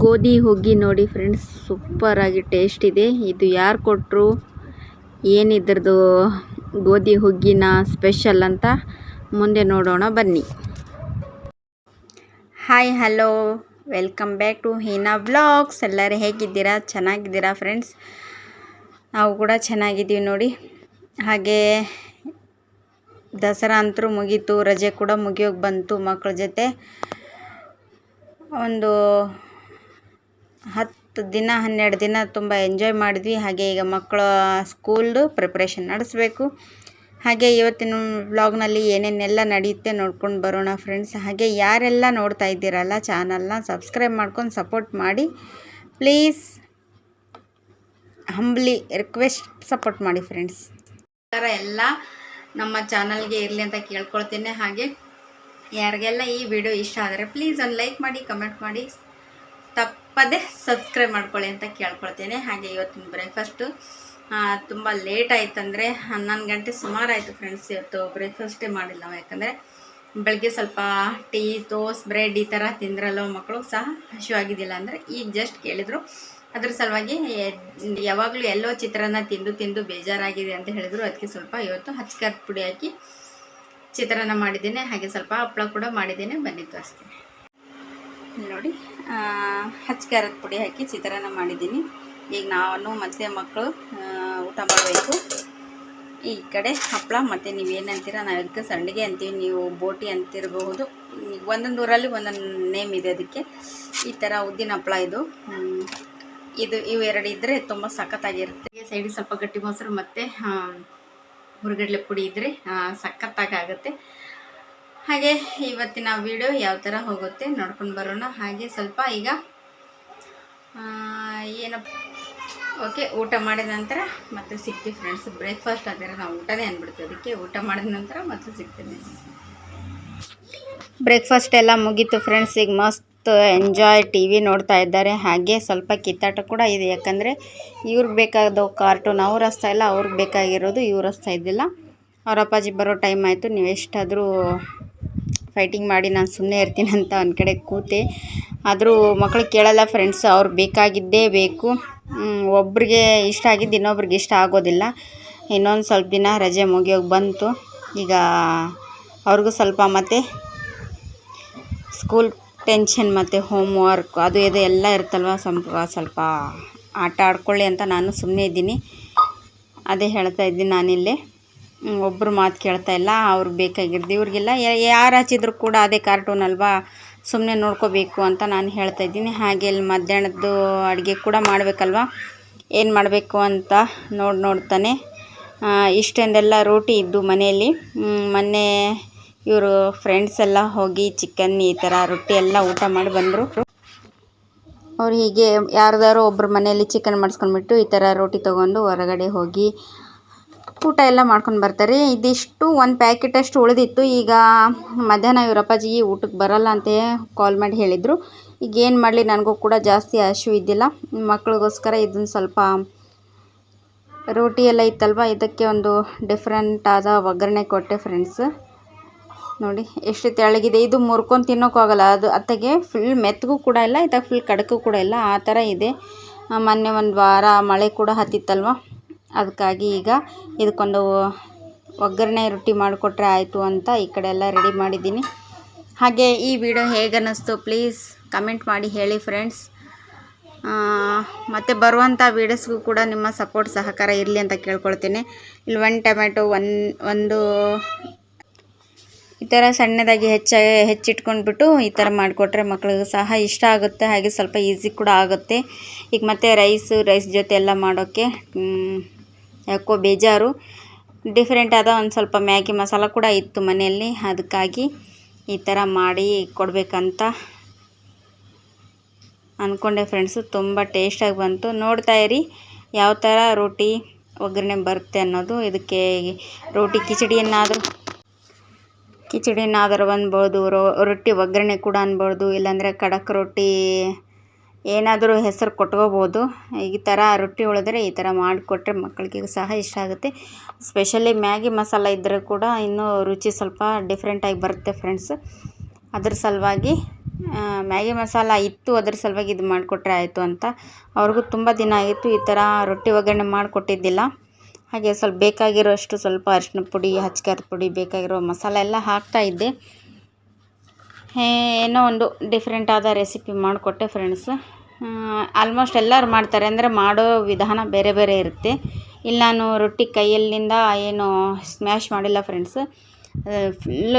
ಗೋಧಿ, ಹುಗ್ಗಿ ನೋಡಿ ಫ್ರೆಂಡ್ಸ್ ಸೂಪರಾಗಿ ಟೇಸ್ಟ್ ಇದೆ. ಇದು ಯಾರು ಕೊಟ್ಟರು ಏನಿದ್ರದ್ದು ಗೋಧಿ, ಹುಗ್ಗಿನ ಸ್ಪೆಷಲ್ ಅಂತ ಮುಂದೆ ನೋಡೋಣ, ಬನ್ನಿ. Hi hello welcome back to Heena blogs ಎಲ್ಲರೂ ಹೇಗಿದ್ದೀರಾ? ಚೆನ್ನಾಗಿದ್ದೀರಾ ಫ್ರೆಂಡ್ಸ್ ನಾವು ಕೂಡ ಚೆನ್ನಾಗಿದ್ದೀವಿ ನೋಡಿ. ಹಾಗೆ ದಸರಾ ಅಂತರೂ ಮುಗೀತು, ರಜೆ ಕೂಡ ಮುಗಿಯೋಕೆ ಬಂತು ಮಕ್ಕಳ ಜೊತೆ. ಒಂದು ಹತ್ತು ದಿನ, ಹನ್ನೆರಡು ದಿನ ತುಂಬ ಎಂಜಾಯ್ ಮಾಡಿದ್ವಿ. ಹಾಗೆ ಈಗ ಮಕ್ಕಳ ಸ್ಕೂಲ್ದು ಪ್ರಿಪ್ರೇಷನ್ ನಡೆಸಬೇಕು. ಹಾಗೆ ಇವತ್ತಿನ ವ್ಲಾಗ್ನಲ್ಲಿ ಏನೇನೆಲ್ಲ ನಡೆಯುತ್ತೆ ನೋಡ್ಕೊಂಡು ಬರೋಣ ಫ್ರೆಂಡ್ಸ್ ಹಾಗೆ ಯಾರೆಲ್ಲ ನೋಡ್ತಾ ಇದ್ದೀರಲ್ಲ ಚಾನಲ್ನ ಸಬ್ಸ್ಕ್ರೈಬ್ ಮಾಡ್ಕೊಂಡು ಸಪೋರ್ಟ್ ಮಾಡಿ. ಪ್ಲೀಸ್ ಹಂಬ್ಲಿ ರಿಕ್ವೆಸ್ಟ್ ಸಪೋರ್ಟ್ ಮಾಡಿ ಫ್ರೆಂಡ್ಸ್ ಥರ ಎಲ್ಲ. ನಮ್ಮ ಚಾನಲ್ಗೆ ಇರಲಿ ಅಂತ ಕೇಳ್ಕೊಳ್ತೇನೆ. ಹಾಗೆ ಯಾರಿಗೆಲ್ಲ ಈ ವಿಡಿಯೋ ಇಷ್ಟ ಆದರೆ ಪ್ಲೀಸ್ ಒಂದು ಲೈಕ್ ಮಾಡಿ ಕಮೆಂಟ್ ಮಾಡಿ. ತಪ್ಪದೆ ಸಬ್ಸ್ಕ್ರೈಬ್ ಮಾಡ್ಕೊಳ್ಳಿ ಅಂತ ಕೇಳ್ಕೊಳ್ತೇನೆ. ಹಾಗೆ ಇವತ್ತಿನ ಬ್ರೇಕ್ಫಾಸ್ಟು ತುಂಬ ಲೇಟ್ ಆಯ್ತಂದರೆ ಹನ್ನೊಂದು ಗಂಟೆ ಸುಮಾರು ಆಯಿತು ಫ್ರೆಂಡ್ಸ್ ಇವತ್ತು ಬ್ರೇಕ್ಫಾಸ್ಟೇ ಮಾಡಿಲ್ಲ. ನಾವು ಯಾಕಂದರೆ ಬೆಳಗ್ಗೆ ಸ್ವಲ್ಪ ಟೀ ತೋಸ್ ಬ್ರೆಡ್ ಈ ಥರ ತಿಂದ್ರಲ್ಲೋ ಮಕ್ಕಳು ಸಹ ಹಸಿವಾಗಿದ್ದಿಲ್ಲ ಅಂದರೆ ಈಗ ಜಸ್ಟ್ ಕೇಳಿದರು. ಅದ್ರ ಸಲುವಾಗಿ ಯಾವಾಗಲೂ ಎಲ್ಲೋ ಚಿತ್ರಾನ್ನ ತಿಂದು ತಿಂದು ಬೇಜಾರಾಗಿದೆ ಅಂತ ಹೇಳಿದರು. ಅದಕ್ಕೆ ಸ್ವಲ್ಪ ಇವತ್ತು ಹಚ್ಕರ್ ಪುಡಿ ಹಾಕಿ ಚಿತ್ರಾನ್ನ ಮಾಡಿದ್ದೇನೆ. ಹಾಗೆ ಸ್ವಲ್ಪ ಹಪ್ಪಳ ಕೂಡ ಮಾಡಿದ್ದೇನೆ. ಬನ್ನಿ ತೋರಿಸ್ತೀನಿ ನೋಡಿ ಹಚ್ಚ ಖಾರದ ಪುಡಿ ಹಾಕಿ ಚಿತ್ರಾನ್ನ ಮಾಡಿದ್ದೀನಿ. ಈಗ ನಾನು ಮತ್ತು ಮಕ್ಕಳು ಊಟ ಮಾಡಬೇಕು. ಈ ಕಡೆ ಹಪ್ಪಳ ಮತ್ತು ನೀವು ಏನಂತೀರ ನಾವು ಅದಕ್ಕೆ ಸಂಡಿಗೆ ಅಂತೀವಿ, ನೀವು ಬೋಟಿ ಅಂತಿರಬಹುದು. ಒಂದೊಂದು ಊರಲ್ಲಿ ಒಂದೊಂದು ನೇಮ್ ಇದೆ ಅದಕ್ಕೆ. ಈ ಥರ ಉದ್ದಿನ ಹಪ್ಪಳ ಇದು. ಇದು ಇವೆರಡು ಇದ್ದರೆ ತುಂಬ ಸಖತ್ತಾಗಿರುತ್ತೆ. ಸೈಡಿಗೆ ಸ್ವಲ್ಪ ಗಟ್ಟಿ ಮೊಸರು ಮತ್ತು ಹುರುಗಡ್ಲೆ ಪುಡಿ ಇದ್ದರೆ ಸಖತ್ತಾಗಿ ಆಗುತ್ತೆ. ಹಾಗೆ ಇವತ್ತಿನ ವಿಡಿಯೋ ಯಾವ ಥರ ಹೋಗುತ್ತೆ ನೋಡ್ಕೊಂಡು ಬರೋಣ. ಹಾಗೆ ಸ್ವಲ್ಪ ಈಗ ಏನಪ್ಪ ಓಕೆ ಊಟ ಮಾಡಿದ ನಂತರ ಮತ್ತೆ ಸಿಗ್ತೀವಿ ಫ್ರೆಂಡ್ಸ್ ಬ್ರೇಕ್ಫಾಸ್ಟ್ ಆದರೆ ನಾವು ಊಟನೇ ಅಂದ್ಬಿಡ್ತೀವಿ ಅದಕ್ಕೆ ಊಟ ಮಾಡಿದ ನಂತರ ಮತ್ತೆ ಸಿಗ್ತೀನಿ. ಬ್ರೇಕ್ಫಾಸ್ಟ್ ಎಲ್ಲ ಮುಗೀತು ಫ್ರೆಂಡ್ಸ್ ಈಗ ಮಸ್ತ್ ಎಂಜಾಯ್ ಟಿ ವಿ ನೋಡ್ತಾ ಇದ್ದಾರೆ. ಹಾಗೆ ಸ್ವಲ್ಪ ಕಿತ್ತಾಟ ಕೂಡ ಇದೆ. ಯಾಕಂದರೆ ಇವ್ರಿಗೆ ಬೇಕಾದ ಕಾರ್ಟೂನ್ ಅವ್ರ ಹಸ್ತಾ ಇಲ್ಲ, ಅವ್ರಿಗೆ ಬೇಕಾಗಿರೋದು ಇವ್ರು ಹಸ್ತಾ ಇದ್ದಿಲ್ಲ. ಅವ್ರ ಅಪ್ಪಾಜಿ ಬರೋ ಟೈಮ್ ಆಯಿತು. ನೀವು ಎಷ್ಟಾದರೂ ಫೈಟಿಂಗ್ ಮಾಡಿ ನಾನು ಸುಮ್ಮನೆ ಇರ್ತೀನಿ ಅಂತ ಒಂದು ಕಡೆ ಕೂತೆ. ಆದರೂ ಮಕ್ಕಳು ಕೇಳಲ್ಲ ಫ್ರೆಂಡ್ಸ್ ಅವ್ರು ಬೇಕಾಗಿದ್ದೇ ಬೇಕು. ಒಬ್ರಿಗೆ ಇಷ್ಟ ಆಗಿದ್ದು ಇನ್ನೊಬ್ರಿಗೆ ಇಷ್ಟ ಆಗೋದಿಲ್ಲ. ಇನ್ನೊಂದು ಸ್ವಲ್ಪ ದಿನ ರಜೆ ಮುಗಿಯೋಗಿ ಬಂತು. ಈಗ ಅವ್ರಿಗೂ ಸ್ವಲ್ಪ ಮತ್ತೆ ಸ್ಕೂಲ್ ಟೆನ್ಷನ್ ಮತ್ತು ಹೋಮ್ ವರ್ಕ್ ಅದು ಇದು ಎಲ್ಲ ಇರುತ್ತಲ್ವ? ಸ್ವಲ್ಪ ಸ್ವಲ್ಪ ಆಟ ಆಡ್ಕೊಳ್ಳಿ ಅಂತ ನಾನು ಸುಮ್ಮನೆ ಇದ್ದೀನಿ. ಅದೇ ಹೇಳ್ತಾ ಇದ್ದೀನಿ ನಾನಿಲ್ಲೇ. ಒಬ್ಬರು ಮಾತು ಕೇಳ್ತಾ ಇಲ್ಲ, ಅವ್ರಿಗೆ ಬೇಕಾಗಿರೋದು. ಇವ್ರಿಗೆಲ್ಲ ಯಾರು ಹಚ್ಚಿದ್ರು ಕೂಡ ಅದೇ ಕಾರ್ಟೂನ್ ಅಲ್ವಾ? ಸುಮ್ಮನೆ ನೋಡ್ಕೋಬೇಕು ಅಂತ ನಾನು ಹೇಳ್ತಾ ಇದ್ದೀನಿ. ಹಾಗೆ ಇಲ್ಲಿ ಮಧ್ಯಾಹ್ನದ್ದು ಅಡುಗೆ ಕೂಡ ಮಾಡಬೇಕಲ್ವ? ಏನು ಮಾಡಬೇಕು ಅಂತ ನೋಡಿ, ನೋಡ್ತಾನೆ. ಇಷ್ಟೊಂದೆಲ್ಲ ರೋಟಿ ಇದ್ದು ಮನೆಯಲ್ಲಿ. ಮೊನ್ನೆ ಇವರು ಫ್ರೆಂಡ್ಸ್ ಎಲ್ಲ ಹೋಗಿ ಚಿಕನ್ ಈ ಥರ ರೊಟ್ಟಿ ಎಲ್ಲ ಊಟ ಮಾಡಿ ಬಂದರು. ಅವ್ರು ಹೀಗೆ ಯಾರ್ದಾರು ಒಬ್ಬರು ಮನೆಯಲ್ಲಿ ಚಿಕನ್ ಮಾಡಿಸ್ಕೊಂಡ್ಬಿಟ್ಟು ಈ ಥರ ರೋಟಿ ತೊಗೊಂಡು ಹೊರಗಡೆ ಹೋಗಿ ಊಟ ಎಲ್ಲ ಮಾಡ್ಕೊಂಡು ಬರ್ತಾರೆ. ಇದಿಷ್ಟು ಒಂದು ಪ್ಯಾಕೆಟ್ ಅಷ್ಟು ಉಳಿದಿತ್ತು. ಈಗ ಮಧ್ಯಾಹ್ನ ಇವ್ರ ಅಪ್ಪಾಜಿ ಊಟಕ್ಕೆ ಬರಲ್ಲ ಅಂತ ಕಾಲ್ ಮಾಡಿ ಹೇಳಿದರು. ಈಗ ಏನು ಮಾಡಲಿ? ನನಗೂ ಕೂಡ ಜಾಸ್ತಿ ಹಶು ಇದ್ದಿಲ್ಲ. ಮಕ್ಳಿಗೋಸ್ಕರ ಇದನ್ನು ಸ್ವಲ್ಪ ರೋಟಿ ಎಲ್ಲ ಇತ್ತಲ್ವ? ಇದಕ್ಕೆ ಒಂದು ಡಿಫ್ರೆಂಟ್ ಆದ ಒಗ್ಗರಣೆ ಕೊಟ್ಟೆ ಫ್ರೆಂಡ್ಸ್ ನೋಡಿ, ಎಷ್ಟು ತೆಳಗಿದೆ. ಇದು ಮುರ್ಕೊಂಡು ತಿನ್ನೋಕ್ಕಾಗಲ್ಲ ಅದು ಅತ್ತಗೆ ಫುಲ್ ಮೆತ್ತಗೂ ಕೂಡ ಇಲ್ಲ ಇತ್ತಾಗ ಫುಲ್ ಕಡಕು ಕೂಡ ಇಲ್ಲ. ಆ ಥರ ಇದೆ. ಮೊನ್ನೆ ಒಂದು ವಾರ ಮಳೆ ಕೂಡ ಹತ್ತಿತ್ತಲ್ವ? ಅದಕ್ಕಾಗಿ ಈಗ ಇದಕ್ಕೊಂದು ಒಗ್ಗರಣೆ ರೊಟ್ಟಿ ಮಾಡಿಕೊಟ್ರೆ ಆಯಿತು ಅಂತ ಈ ಕಡೆ ಎಲ್ಲ ರೆಡಿ ಮಾಡಿದ್ದೀನಿ. ಹಾಗೆ ಈ ವಿಡಿಯೋ ಹೇಗೆ ಅನ್ನಿಸ್ತು ಪ್ಲೀಸ್ ಕಮೆಂಟ್ ಮಾಡಿ ಹೇಳಿ ಫ್ರೆಂಡ್ಸ್. ಮತ್ತು ಬರುವಂಥ ವೀಡಿಯೋಸ್ಗೂ ಕೂಡ ನಿಮ್ಮ ಸಪೋರ್ಟ್ ಸಹಕಾರ ಇರಲಿ ಅಂತ ಕೇಳ್ಕೊಳ್ತೀನಿ. ಇಲ್ಲಿ ಒಂದು ಟೊಮೆಟೊ ಒನ್ ಒಂದು ಈ ಥರ ಸಣ್ಣದಾಗಿ ಹೆಚ್ಚ, ಹೆಚ್ಚಿಟ್ಕೊಂಡ್ಬಿಟ್ಟು ಈ ಥರ ಮಾಡಿಕೊಟ್ರೆ ಮಕ್ಳಿಗೂ ಸಹ ಇಷ್ಟ ಆಗುತ್ತೆ. ಹಾಗೆ ಸ್ವಲ್ಪ ಈಸಿ ಕೂಡ ಆಗುತ್ತೆ. ಈಗ ಮತ್ತೆ ರೈಸು ರೈಸ್ ಜೊತೆ ಎಲ್ಲ ಮಾಡೋಕ್ಕೆ ಯಾಕೋ ಬೇಜಾರು. ಡಿಫ್ರೆಂಟ್ ಆದ ಒಂದು ಸ್ವಲ್ಪ ಮ್ಯಾಗಿ ಮಸಾಲ ಕೂಡ ಇತ್ತು ಮನೆಯಲ್ಲಿ. ಅದಕ್ಕಾಗಿ ಈ ಥರ ಮಾಡಿ ಕೊಡಬೇಕಂತ ಅಂದ್ಕೊಂಡೆ ಫ್ರೆಂಡ್ಸು ತುಂಬ ಟೇಸ್ಟಾಗಿ ಬಂತು. ನೋಡ್ತಾ ಇರಿ ಯಾವ ಥರ ರೋಟಿ ಒಗ್ಗರಣೆ ಬರುತ್ತೆ ಅನ್ನೋದು. ಇದಕ್ಕೆ ರೋಟಿ ಕಿಚಡಿಯನ್ನಾದರೂ ಕಿಚಡಿಯನ್ನಾದರೂ ಅನ್ಬೋದು. ರೊಟ್ಟಿ ಒಗ್ಗರಣೆ ಕೂಡ ಅನ್ಬೋದು. ಇಲ್ಲಾಂದರೆ ಖಡಕ್ ರೊಟ್ಟಿ ಏನಾದರೂ ಹೆಸರು ಕೊಟ್ಕೋಬೋದು. ಈ ಥರ ರೊಟ್ಟಿ ಉಳಿದ್ರೆ ಈ ಥರ ಮಾಡಿಕೊಟ್ರೆ ಮಕ್ಕಳಿಗೆ ಸಹ ಇಷ್ಟ ಆಗುತ್ತೆ. ಸ್ಪೆಷಲಿ ಮ್ಯಾಗಿ ಮಸಾಲ ಇದ್ದರೆ ಕೂಡ ಇನ್ನೂ ರುಚಿ ಸ್ವಲ್ಪ ಡಿಫ್ರೆಂಟಾಗಿ ಬರುತ್ತೆ ಫ್ರೆಂಡ್ಸ್ ಅದ್ರ ಸಲುವಾಗಿ ಮ್ಯಾಗಿ ಮಸಾಲ ಇತ್ತು, ಅದ್ರ ಸಲುವಾಗಿ ಇದು ಮಾಡಿಕೊಟ್ರೆ ಆಯಿತು ಅಂತ. ಅವ್ರಿಗೂ ತುಂಬ ದಿನ ಆಗಿತ್ತು ಈ ಥರ ರೊಟ್ಟಿ ಒಗ್ಗರಣೆ ಮಾಡಿಕೊಟ್ಟಿದ್ದಿಲ್ಲ. ಹಾಗೆ ಸ್ವಲ್ಪ ಬೇಕಾಗಿರೋಷ್ಟು ಸ್ವಲ್ಪ ಅರಿಶಿನ ಪುಡಿ ಹಚ್ಕಾರದ ಪುಡಿ ಬೇಕಾಗಿರೋ ಮಸಾಲೆ ಎಲ್ಲ ಹಾಕ್ತಾಯಿದ್ದೆ ಏನೋ ಒಂದು ಡಿಫ್ರೆಂಟ್ ಆದ ರೆಸಿಪಿ ಮಾಡಿಕೊಟ್ಟೆ ಫ್ರೆಂಡ್ಸ್ ಆಲ್ಮೋಸ್ಟ್ ಎಲ್ಲರೂ ಮಾಡ್ತಾರೆ. ಅಂದರೆ ಮಾಡೋ ವಿಧಾನ ಬೇರೆ ಬೇರೆ ಇರುತ್ತೆ. ಇಲ್ಲಿ ನಾನು ರೊಟ್ಟಿ ಕೈಯಲ್ಲಿಂದ ಏನು ಸ್ಮ್ಯಾಶ್ ಮಾಡಿಲ್ಲ ಫ್ರೆಂಡ್ಸ್ ಫುಲ್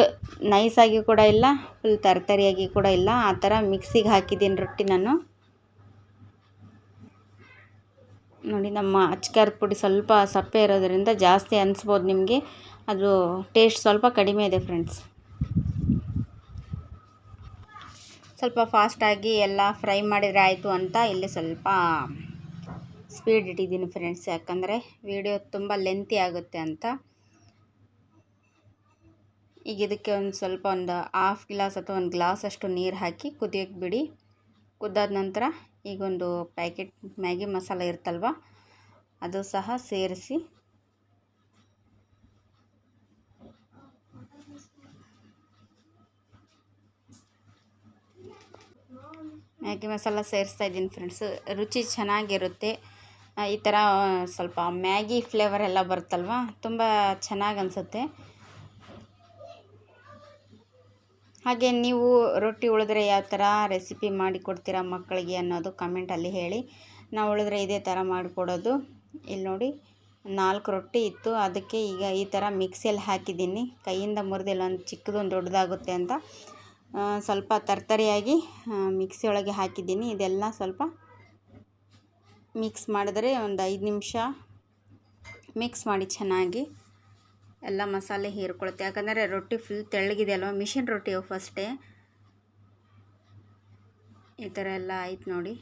ನೈಸಾಗಿ ಕೂಡ ಇಲ್ಲ ಫುಲ್ ತರತರಿಯಾಗಿ ಕೂಡ ಇಲ್ಲ. ಆ ಥರ ಮಿಕ್ಸಿಗೆ ಹಾಕಿದ್ದೀನಿ ರೊಟ್ಟಿ ನಾನು. ನೋಡಿ, ನಮ್ಮ ಅಚ್ಕಾರದ ಪುಡಿ ಸ್ವಲ್ಪ ಸಪ್ಪೆ ಇರೋದರಿಂದ ಜಾಸ್ತಿ ಅನಿಸ್ಬೋದು ನಿಮಗೆ. ಅದು ಟೇಸ್ಟ್ ಸ್ವಲ್ಪ ಕಡಿಮೆ ಇದೆ ಫ್ರೆಂಡ್ಸ್ ಸ್ವಲ್ಪ ಫಾಸ್ಟಾಗಿ ಎಲ್ಲ ಫ್ರೈ ಮಾಡಿದರೆ ಆಯಿತು ಅಂತ ಇಲ್ಲಿ ಸ್ವಲ್ಪ ಸ್ಪೀಡ್ ಇಟ್ಟಿದ್ದೀನಿ ಫ್ರೆಂಡ್ಸ್. ಯಾಕಂದರೆ ವಿಡಿಯೋ ತುಂಬ ಲೆಂತಿ ಆಗುತ್ತೆ ಅಂತ. ಈಗ ಇದಕ್ಕೆ ಒಂದು ಸ್ವಲ್ಪ ಒಂದು ಹಾಫ್ ಗ್ಲಾಸ್ ಅಥವಾ ಒಂದು ಗ್ಲಾಸ್ ಅಷ್ಟು ನೀರು ಹಾಕಿ ಕುದಿಯೋಕ್ಕೆ ಬಿಡಿ. ಕುದ್ದಾದ ನಂತರ ಈಗೊಂದು ಪ್ಯಾಕೆಟ್ ಮ್ಯಾಗಿ ಮಸಾಲ ಇರುತ್ತಲ್ವ ಅದು ಸಹ ಸೇರಿಸಿ ಮ್ಯಾಗಿ ಮಸಾಲ ಸೇರಿಸ್ತಾ ಇದ್ದೀನಿ ಫ್ರೆಂಡ್ಸ್ ರುಚಿ ಚೆನ್ನಾಗಿರುತ್ತೆ. ಈ ಥರ ಸ್ವಲ್ಪ ಮ್ಯಾಗಿ ಫ್ಲೇವರ್ ಎಲ್ಲ ಬರುತ್ತಲ್ವ? ತುಂಬ ಚೆನ್ನಾಗಿ ಅನಿಸುತ್ತೆ. ಹಾಗೆ ನೀವು ರೊಟ್ಟಿ ಉಳಿದ್ರೆ ಯಾವ ಥರ ರೆಸಿಪಿ ಮಾಡಿ ಕೊಡ್ತೀರಾ ಮಕ್ಕಳಿಗೆ ಅನ್ನೋದು ಕಮೆಂಟಲ್ಲಿ ಹೇಳಿ. ನಾವು ಉಳಿದ್ರೆ ಇದೇ ಥರ ಮಾಡಿಕೊಡೋದು ಇಲ್ಲಿ ನೋಡಿ, ನಾಲ್ಕು ರೊಟ್ಟಿ ಇತ್ತು. ಅದಕ್ಕೆ ಈಗ ಈ ಥರ ಮಿಕ್ಸಿಯಲ್ಲಿ ಹಾಕಿದ್ದೀನಿ. ಕೈಯಿಂದ ಮುರಿದಿಲ್ಲ, ಒಂದು ಚಿಕ್ಕದೊಂದು ದೊಡ್ಡದಾಗುತ್ತೆ ಅಂತ. ಸ್ವಲ್ಪ ತರ್ತರಿಯಾಗಿ ಮಿಕ್ಸಿ ಒಳಗೆ ಹಾಕಿದ್ದೀನಿ. ಇದೆಲ್ಲ ಸ್ವಲ್ಪ ಮಿಕ್ಸ್ ಮಾಡಿದ್ರೆ ಒಂದು ಐದು ನಿಮಿಷ ಮಿಕ್ಸ್ ಮಾಡಿ ಚೆನ್ನಾಗಿ ಎಲ್ಲ ಮಸಾಲೆ ಹೀರ್ಕೊಳುತ್ತೆ. ಯಾಕಂದರೆ ರೊಟ್ಟಿ ಫುಲ್ ತೆಳ್ಳಗಿದೆ ಅಲ್ವ? ಮಿಷಿನ್ ರೊಟ್ಟಿ ಫಸ್ಟೇ ಈ ಥರ ಎಲ್ಲ ಆಯ್ತು ನೋಡಿ.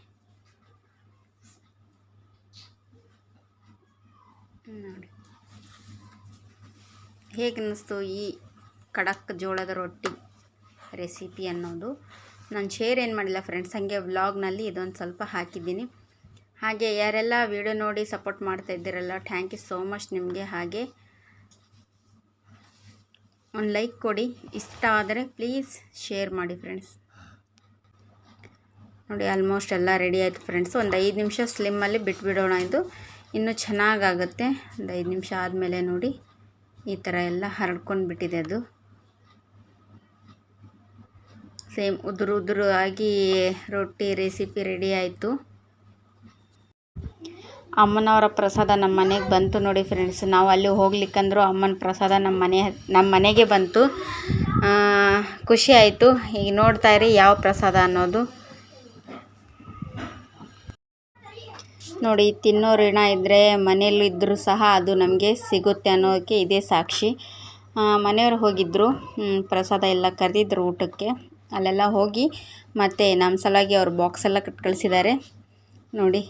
ನೋಡಿ. ಹೇಗೆ ಅನ್ನಿಸ್ತು ಈ ಖಡಕ್ ಜೋಳದ ರೊಟ್ಟಿ? ರೆಸಿಪಿ ಅನ್ನೋದು. ನಾನು ಶೇರ್ ಏನು ಮಾಡಿಲ್ಲ ಫ್ರೆಂಡ್ಸ್ ಹಾಗೆ ವ್ಲಾಗ್ನಲ್ಲಿ ಇದೊಂದು ಸ್ವಲ್ಪ ಹಾಕಿದ್ದೀನಿ. ಹಾಗೆ ಯಾರೆಲ್ಲ ವಿಡಿಯೋ ನೋಡಿ ಸಪೋರ್ಟ್ ಮಾಡ್ತಾ ಇದ್ದೀರಲ್ಲ ಥ್ಯಾಂಕ್ ಯು ಸೋ ಮಚ್ ನಿಮಗೆ ಹಾಗೆ. ಒಂದು ಲೈಕ್ ಕೊಡಿ, ಇಷ್ಟ ಆದರೆ ಪ್ಲೀಸ್ ಶೇರ್ ಮಾಡಿ ಫ್ರೆಂಡ್ಸ್ ನೋಡಿ ಆಲ್ಮೋಸ್ಟ್ ಎಲ್ಲ ರೆಡಿ ಆಯಿತು ಫ್ರೆಂಡ್ಸ್ ಒಂದು ಐದು ನಿಮಿಷ ಸ್ಲಿಮ್ಮಲ್ಲಿ ಬಿಟ್ಬಿಡೋಣ ಇದು. ಇನ್ನೂ ಚೆನ್ನಾಗಾಗುತ್ತೆ. ಒಂದು ಐದು ನಿಮಿಷ ಆದಮೇಲೆ ನೋಡಿ, ಈ ಥರ ಎಲ್ಲ ಹರಡ್ಕೊಂಡು ಬಿಟ್ಟಿದೆ ಅದು. ಸೇಮ್ ಉದುರು ಉದುರು ಆಗಿ ರೊಟ್ಟಿ ರೆಸಿಪಿ ರೆಡಿ ಆಯಿತು. ಅಮ್ಮನವರ ಪ್ರಸಾದ ನಮ್ಮ ಮನೆಗೆ ಬಂತು ನೋಡಿ ಫ್ರೆಂಡ್ಸ್ ನಾವು ಅಲ್ಲಿ ಹೋಗ್ಲಿಕ್ಕಂದ್ರೂ ಅಮ್ಮನ ಪ್ರಸಾದ ನಮ್ಮ ಮನೆ, ನಮ್ಮ ಮನೆಗೆ ಬಂತು. ಖುಷಿ ಆಯಿತು. ಈಗ ನೋಡ್ತಾ ಇರಿ ಯಾವ ಪ್ರಸಾದ ಅನ್ನೋದು. ನೋಡಿ, ತಿನ್ನೋ ಋಣ ಇದ್ದರೆ ಮನೆಯಲ್ಲೂ ಇದ್ದರೂ ಸಹ ಅದು ನಮಗೆ ಸಿಗುತ್ತೆ ಅನ್ನೋದಕ್ಕೆ ಇದೇ ಸಾಕ್ಷಿ. ಮನೆಯವ್ರು ಹೋಗಿದ್ದರು ಪ್ರಸಾದ ಎಲ್ಲ ಕರೆದಿದ್ರು ಊಟಕ್ಕೆ. ಅಲ್ಲೆಲ್ಲ ಹೋಗಿ ಮತ್ತು ನಮ್ಮ ಸಲುವಾಗಿ ಅವ್ರು ಬಾಕ್ಸ್ ಎಲ್ಲ ಕಟ್ ಕಳಿಸಿದ್ದಾರೆ ನೋಡಿ,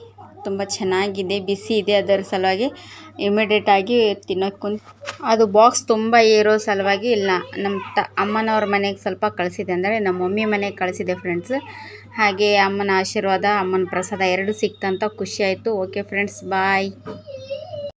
ತುಂಬ ಚೆನ್ನಾಗಿದೆ ಬಿಸಿ ಇದೆ ಅದರ ಸಲುವಾಗಿ. ಇಮಿಡಿಯೇಟಾಗಿ ತಿನ್ನೋಕ್ಕೆ ಕುಂತು ಅದು ಬಾಕ್ಸ್ ತುಂಬ ಇರೋ ಸಲುವಾಗಿ ಇಲ್ಲ, ನಮ್ಮ ತ ಅಮ್ಮನವ್ರ ಮನೆಗೆ ಸ್ವಲ್ಪ ಕಳಿಸಿದೆ ಅಂದರೆ ನಮ್ಮ ಮಮ್ಮಿ ಮನೆಗೆ ಕಳಿಸಿದೆ ಫ್ರೆಂಡ್ಸ್ ಹಾಗೆ ಅಮ್ಮನ ಆಶೀರ್ವಾದ, ಅಮ್ಮನ ಪ್ರಸಾದ ಎರಡು ಸಿಕ್ತಂತ ಖುಷಿ ಆಯಿತು. Okay friends bye